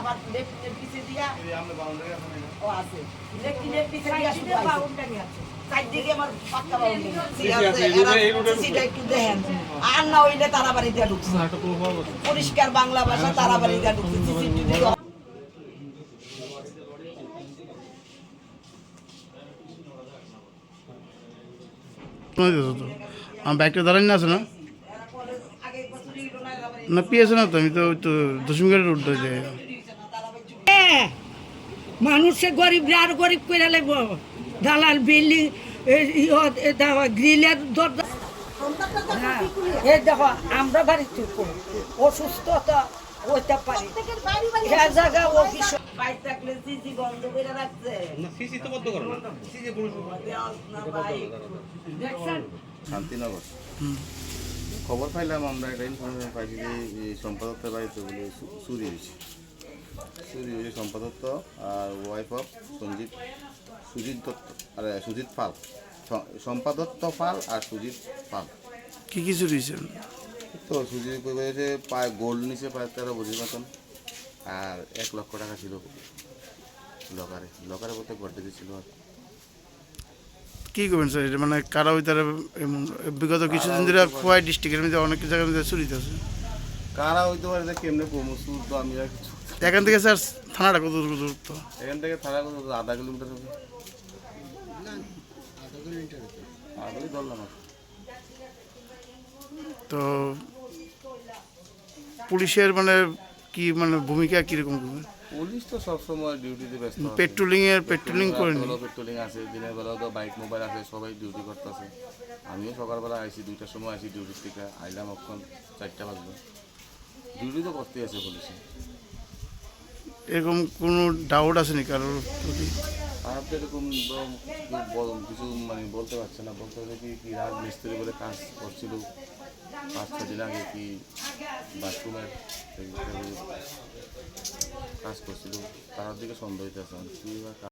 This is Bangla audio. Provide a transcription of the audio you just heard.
আবার লেফটের পিছে দিয়া ও আছে। লেফটের পিছে দিয়া শুধু আছে। চারদিকে আমার পাক্কা বাউন্ডারি। একটু দেখেন। আর না হইলে তারা বাড়ি দিয়া ঢুকছে। পরিষ্কার বাংলা ভাষা তারা বাড়ি দিয়া ঢুকছে। সিসিটিভি তো? আমার বাইকটা দাঁড়ানি না আছে না? না পিয়েছে না তো আমি তো ওই তো দশমিকের রোড ধরে যাই। হ্যাঁ, মানুষে গরিব আর গরিব করে লাগবো? দালাল বিল্ডিং গ্রিলের দরজা। হ্যাঁ, এই দেখো আমরা বাড়িতে করি। অসুস্থতা হইতে পারি। হ্যাঁ জায়গা অফিস। বাইক থাকলে সিসি বন্ধ করে রাখছে। দেখছেন? শান্তিনগর। খবর পাইলাম আমরা একটা ইনফরমেশন পাইছি যে এই সম্পাদকদের বাড়িতে বলে চুরি হয়েছে। চুরি হয়েছে সম্পাদত্ত আর ওয়াইফ অফ সঞ্জিত সুজিত দত্ত আর সুজিত পাল। সম্পাদত্ত পাল আর সুজিত পাল। কি কি চুরি হয়েছে? তো সুজিত করেছে প্রায় গোল্ড নিচে প্রায় তেরো বজির মতন আর এক লক্ষ টাকা ছিল লকারে লকারে বলতে গড়তে দিয়েছিল আর। কি করবেন স্যার? এটা মানে কারা ওই তারা বিগত কিছুদিন ধরে খোয়াই ডিস্ট্রিক্টের মধ্যে অনেক জায়গার মধ্যে চুরিতে আছে। কারা হইতে পারে যে কেমনে কমু? সুর তো আমি আর কিছু এখান থেকে স্যার থানাটা কত দূর দূরত্ব? এখান থেকে থানা কত? আধা কিলোমিটার হবে। তো পুলিশের মানে কি মানে ভূমিকা কীরকম? পুলিশ তো সবসময় ডিউটিতে ব্যস্ত পেট্রোলিং এর পেট্রোলিং করে রাত্রেবেলাও পেট্রোলিং আছে দিনের বেলা তো বাইক মোবাইল আছে সবাই ডিউটি করতেছে। আমিও সকালবেলা আইছি দুইটার সময় আইছি ডিউটির থেকে। আইলাম এখন চারটা বাজলো। ডিউটি তো করতে আছে পুলিশে। এরকম কোনো ডাউট আছে নি কারোর প্রতি? এরকম কিছু মানে বলতে পারছে না। বলতে পারছে কি কি রাত মিস্ত্রি বলে কাজ করছিল? পাঁচ ছ দিন আগে কি বাথরুমের কাজ করছিল? তার দিকে সন্দেহ বা